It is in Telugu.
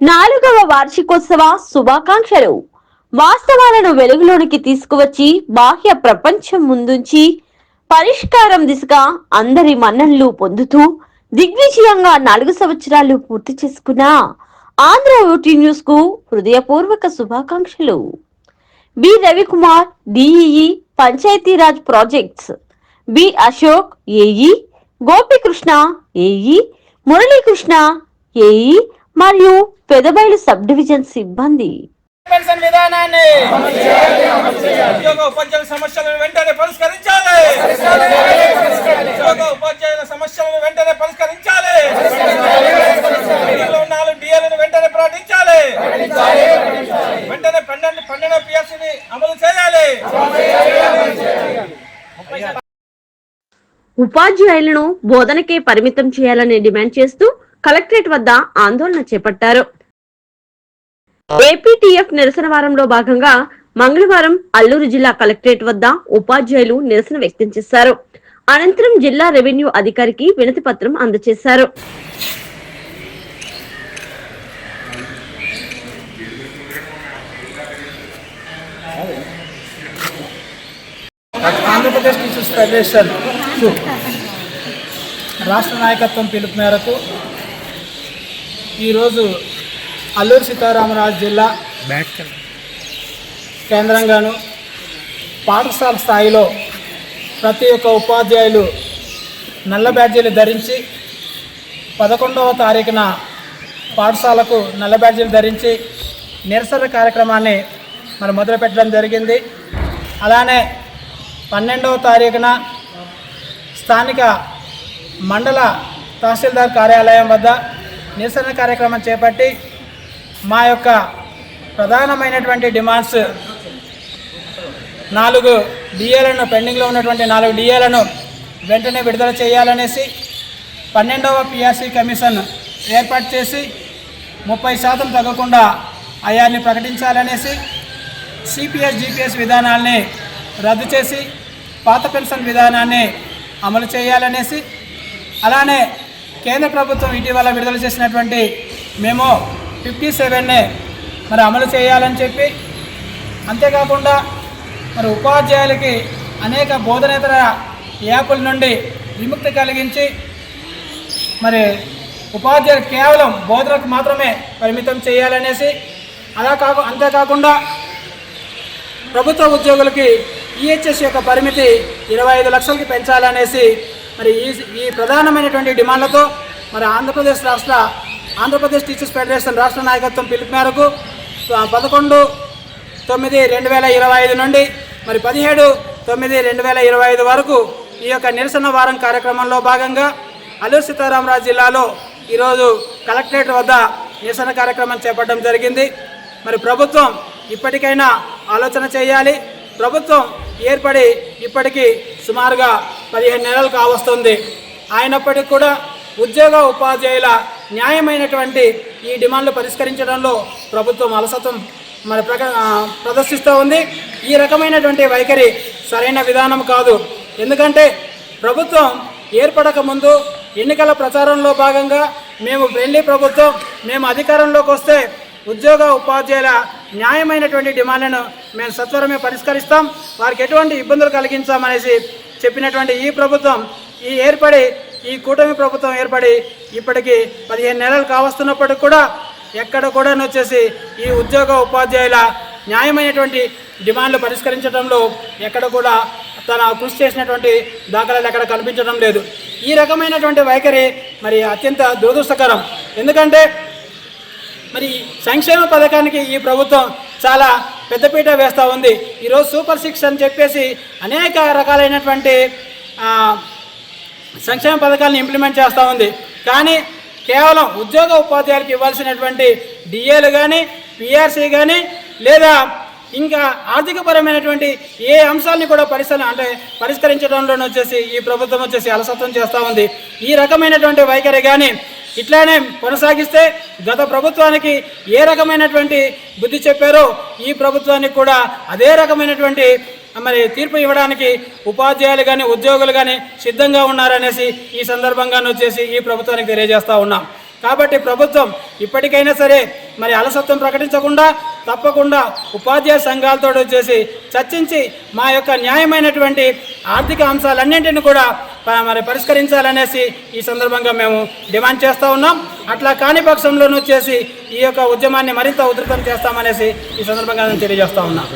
నాలుగవ వార్షికోత్సవ శుభాకాంక్షలు. వాస్తవాలను వెలుగులోనికి తీసుకువచ్చి బాహ్య ప్రపంచం ముందుంచి పరిష్కారం దిశగా అందరి మన్ననలు పొందుతూ దిగ్విజయంగా నాలుగు సంవత్సరాలు పూర్తి చేసుకున్న ఆంధ్ర ఓటీ న్యూస్కు హృదయపూర్వక శుభాకాంక్షలు. B. Ravikumar DEE Panchayat Raj projects. B. Ashok AE. Gopikrishna AE. Muralikrishna AE. మరియు పెదబైలు సబ్ డివిజన్ సిబ్బంది. పెన్షన్ విధానాన్ని ఉద్యోగ ఉపాధ్యాయుల సమస్యలను వెంటనే పరిష్కరించాలి. ఉద్యోగ ఉపాధ్యాయుల సమస్యలను వెంటనే పరిష్కరించాలి. నాలుగు వెంటనే ప్రకటించాలి. వెంటనే పన్నెండు పన్నెండో పిఎస్సిని అమలు చేయాలి. ఉపాధ్యాయులను బోధనకే పరిమితం చేయాలని డిమాండ్ చేస్తూ కలెక్టరేట్ వద్ద ఆందోళన చేపట్టారు. ఏపీటీఎఫ్ నిరసన వారంలో భాగంగా మంగళవారం అల్లూరు జిల్లా కలెక్టరేట్ వద్ద ఉపాధ్యాయులు నిరసన వ్యక్తం చేశారు. అనంతరం జిల్లా రెవెన్యూ అధికారికి వినతి పత్రం అందజేశారు. ఆంధ్రప్రదేశ్ టీచర్స్ ఫెడరేషన్ రాష్ట్ర నాయకత్వం పిలుపు మేరకు ఈరోజు అల్లూరు సీతారామరాజు జిల్లా కేంద్రంగాను పాఠశాల స్థాయిలో ప్రతి ఒక్క ఉపాధ్యాయులు నల్ల బ్యాడ్జీలు ధరించి పదకొండవ తారీఖున పాఠశాలకు నల్ల బ్యాడ్జీలు ధరించి నిరసన కార్యక్రమాన్ని మరి మొదలుపెట్టడం జరిగింది. అలానే పన్నెండవ తారీఖున స్థానిక మండల తహసీల్దార్ కార్యాలయం వద్ద నిరసన కార్యక్రమం చేపట్టి మా యొక్క ప్రధానమైనటువంటి డిమాండ్స్ నాలుగు డిఏలను పెండింగ్లో ఉన్నటువంటి నాలుగు డిఏలను వెంటనే విడుదల చేయాలనేసి పన్నెండవ పిఆర్సీ కమిషన్ ఏర్పాటు చేసి ముప్పై శాతం తగ్గకుండా అయాన్ని ప్రకటించాలనేసి సిపిఎస్ జిపిఎస్ విధానాల్ని రద్దు చేసి పాత పెన్షన్ విధానాన్ని అమలు చేయాలనేసి అలానే కేంద్ర ప్రభుత్వం ఇటీవల విడుదల చేసినటువంటి మేము ఫిఫ్టీ సెవెన్నే మరి అమలు చేయాలని చెప్పి అంతేకాకుండా మరి ఉపాధ్యాయులకి అనేక బోధనేతర యాప్ల నుండి విముక్తి కలిగించి మరి ఉపాధ్యాయులు కేవలం బోధనకు మాత్రమే పరిమితం చేయాలనేసి అలా కాకు అంతేకాకుండా ప్రభుత్వ ఉద్యోగులకి ఈహెచ్ఎస్ యొక్క పరిమితి ఇరవై ఐదు లక్షలకి పెంచాలనేసి మరి ఈ ఈ ప్రధానమైనటువంటి డిమాండ్లతో మరి ఆంధ్రప్రదేశ్ రాష్ట్ర ఆంధ్రప్రదేశ్ టీచర్స్ ఫెడరేషన్ రాష్ట్ర నాయకత్వం పిలుపు మేరకు పదకొండు తొమ్మిది రెండు వేల ఇరవై ఐదు నుండి మరి పదిహేడు తొమ్మిది రెండు వేల ఇరవై ఐదు వరకు ఈ యొక్క నిరసన వారం కార్యక్రమంలో భాగంగా అల్లూరు సీతారామరాజు జిల్లాలో ఈరోజు కలెక్టరేట్ వద్ద నిరసన కార్యక్రమం చేపట్టడం జరిగింది. మరి ప్రభుత్వం ఇప్పటికైనా ఆలోచన చేయాలి. ప్రభుత్వం ఏర్పడి ఇప్పటికీ సుమారుగా పదిహేను నెలలు కావస్తుంది. అయినప్పటికీ కూడా ఉద్యోగ ఉపాధ్యాయుల న్యాయమైనటువంటి ఈ డిమాండ్లు పరిష్కరించడంలో ప్రభుత్వం అలసత్వం మరి ప్రక ప్రదర్శిస్తూ ఉంది. ఈ రకమైనటువంటి వైఖరి సరైన విధానం కాదు. ఎందుకంటే ప్రభుత్వం ఏర్పడక ముందు ఎన్నికల ప్రచారంలో భాగంగా మేము ఫ్రెండ్లీ ప్రభుత్వం మేము అధికారంలోకి వస్తే ఉద్యోగ ఉపాధ్యాయుల న్యాయమైనటువంటి డిమాండ్లను మేము సత్వరమే పరిష్కరిస్తాం. వారికి ఎటువంటి ఇబ్బందులు కలిగించామనేసి చెప్పినటువంటి ఈ ప్రభుత్వం ఈ ఏర్పడి ఈ కూటమి ప్రభుత్వం ఏర్పడి ఇప్పటికి పదిహేను నెలలు కావస్తున్నప్పటికి కూడా ఎక్కడ కూడా వచ్చేసి ఈ ఉద్యోగ ఉపాధ్యాయుల న్యాయమైనటువంటి డిమాండ్లు పరిష్కరించడంలో ఎక్కడ కూడా తన కృషి చేసినటువంటి దాఖలాలు ఎక్కడ కనిపించడం లేదు. ఈ రకమైనటువంటి వైఖరి మరి అత్యంత దురదృష్టకరం. ఎందుకంటే మరి సంక్షేమ పథకానికి ఈ ప్రభుత్వం చాలా పెద్దపీట వేస్తూ ఉంది. ఈరోజు సూపర్ సిక్స్ అని చెప్పేసి అనేక రకాలైనటువంటి సంక్షేమ పథకాలను ఇంప్లిమెంట్ చేస్తూ ఉంది. కానీ కేవలం ఉద్యోగ ఉపాధ్యాయులకు ఇవ్వాల్సినటువంటి డిఏలు కానీ పిఆర్సీ కానీ లేదా ఇంకా ఆర్థికపరమైనటువంటి ఏ అంశాన్ని కూడా పరిశీలన అంటే పరిష్కరించడంలో వచ్చేసి ఈ ప్రభుత్వం వచ్చేసి అలసత్వం చేస్తూ ఉంది. ఈ రకమైనటువంటి వైఖరి కానీ ఇట్లానే కొనసాగిస్తే గత ప్రభుత్వానికి ఏ రకమైనటువంటి బుద్ధి చెప్పారో ఈ ప్రభుత్వానికి కూడా అదే రకమైనటువంటి మరి తీర్పు ఇవ్వడానికి ఉపాధ్యాయులు కానీ ఉద్యోగులు కానీ సిద్ధంగా ఉన్నారనేసి ఈ సందర్భంగానే వచ్చేసి ఈ ప్రభుత్వానికి తెలియజేస్తూ ఉన్నాం. కాబట్టి ప్రభుత్వం ఇప్పటికైనా సరే మరి అలసత్వం ప్రకటించకుండా తప్పకుండా ఉపాధ్యాయ సంఘాలతో వచ్చేసి చర్చించి మా యొక్క న్యాయమైనటువంటి ఆర్థిక అంశాలన్నింటిని కూడా మరి పరిష్కరించాలనేసి ఈ సందర్భంగా మేము డిమాండ్ చేస్తూ ఉన్నాం. అట్లా కాని పక్షంలోనూ వచ్చేసి ఈ యొక్క ఉద్యమాన్ని మరింత ఉధృతం చేస్తామనేసి ఈ సందర్భంగా నేను తెలియజేస్తూ ఉన్నాం.